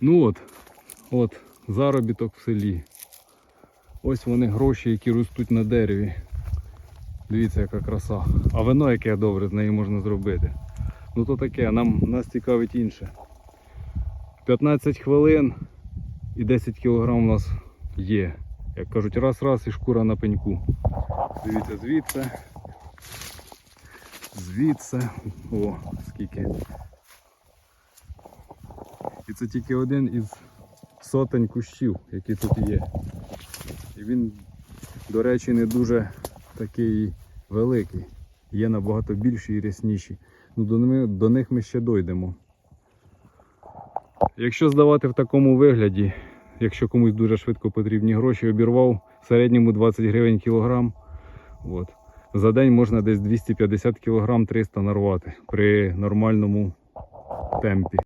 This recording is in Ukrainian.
Ну от, от, заробіток в селі. Ось вони гроші, які ростуть на дереві. Дивіться, яка краса. А вино яке добре, з неї можна зробити. Ну то таке, нам нас цікавить інше. 15 хвилин і 10 кг у нас є. Як кажуть, раз-раз і шкура на пеньку. Дивіться, звідси. Звідси. О, скільки. І це тільки один із сотень кущів, які тут є. І він, до речі, не дуже такий великий. Є набагато більші і рясніші. Ну, до, них ми ще дойдемо. Якщо здавати в такому вигляді, якщо комусь дуже швидко потрібні гроші, обірвав в середньому 20 гривень кілограм. От. За день можна десь 250 кг 300 нарвати при нормальному темпі.